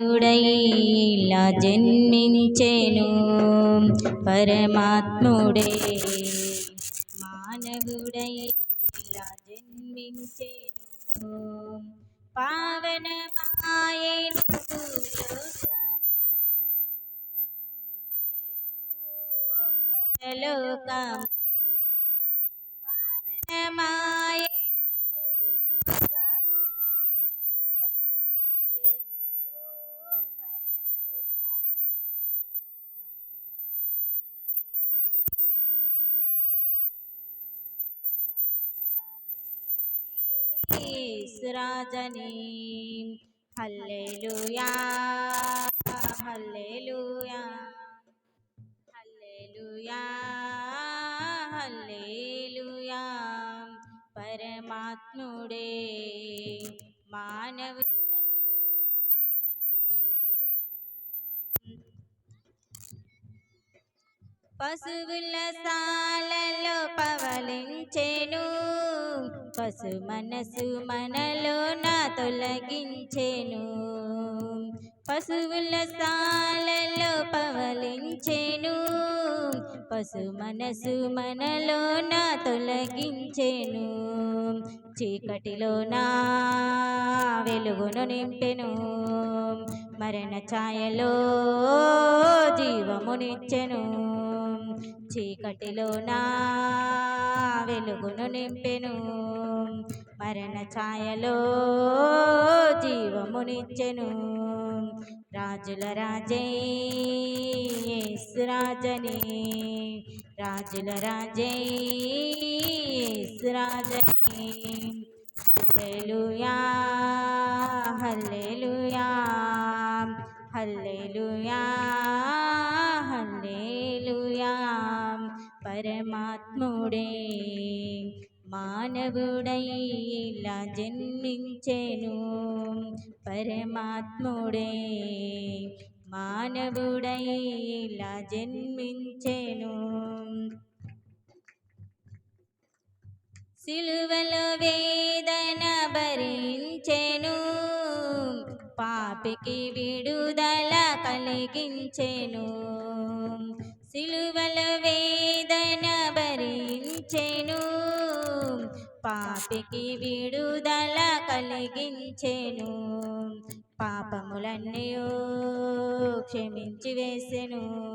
ఇలా జన్మించెను పరమాత్ముడే మానవుడై ఇలా జన్మించెను పావనమాయను పరలోకము రాజని హల్లెలూయా హల్లెలూయా హల్లెలూయా హల్లెలూయా. పరమాత్ముడే మానవుడై పశువుల సాలలో పవలించెను. పశు మనసు మనలో నా తొలగించెను. పశువుల సాలలో పవలించెను. పశు మనసు మనలో నా తొలగించెను. చీకటిలో నా వెలుగును నింపెను. మరణ ఛాయలో జీవమునిచ్చెను. చీకటిలో నా వెలుగును నింపెను. మరణ ఛాయలో జీవమునిచ్చెను. రాజుల రాజే రాజని. రాజుల రాజే రాజని. హల్లెలూయా హల్లెలూయా హల్లెలూయా. పరమాత్ముడే మానవుడై ఇలా జన్మించెను పరమాత్ముడే మానవుడై ఇలా జన్మించెను సిలువలో వేదన భరించెను పాపికి విడుదల కలిగించెను సిలువల వేదన భరించెను. పాపికి విడుదల కలిగించెను. పాపములన్నీ క్షమించి వేసెను.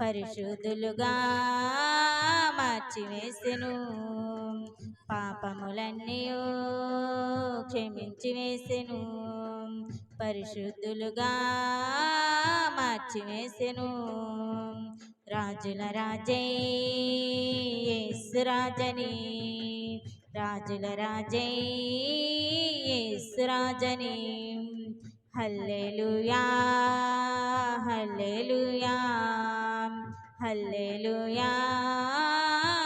పరిశుద్ధులుగా మార్చివేసెను. పాపములన్నీ క్షమించి వేసెను. పరిశుద్ధులుగా మార్చివేసెను. రాజుల రాజే రాజని. రాజుల రాజే రాజని. Hallelujah hallelujah. Hallelujah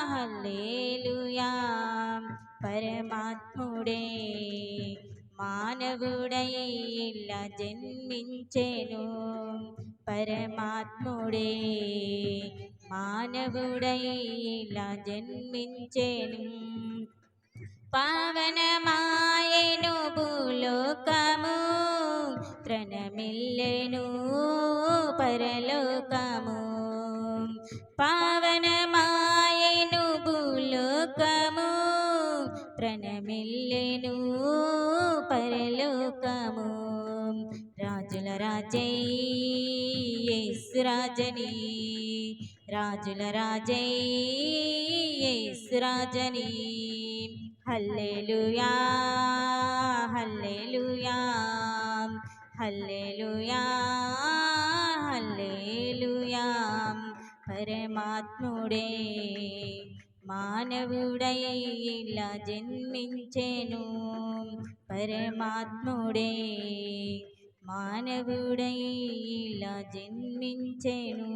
hallelujah. పరమాత్ముడే మానవుడై ఇలా జన్మించెను. పరమాత్ముడే మానవుడై ఇలా జన్మించెను పావనమాయను భూలోకము ప్రణమిల్లెను పరలోకము పావనమాయను భూలోకము ప్రణమిల్లెను పరలోకము రాజుల రాజై రాజని రాజుల రాజై రాజని. హల్లెలూయా హల్లెలూయా హల్లెలూయా హల్లెలూయా. పరమాత్ముడే మానవుడై ఇలా జన్మించెను. పరమాత్ముడే మానవుడై ఇలా జన్మించెను.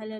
హలో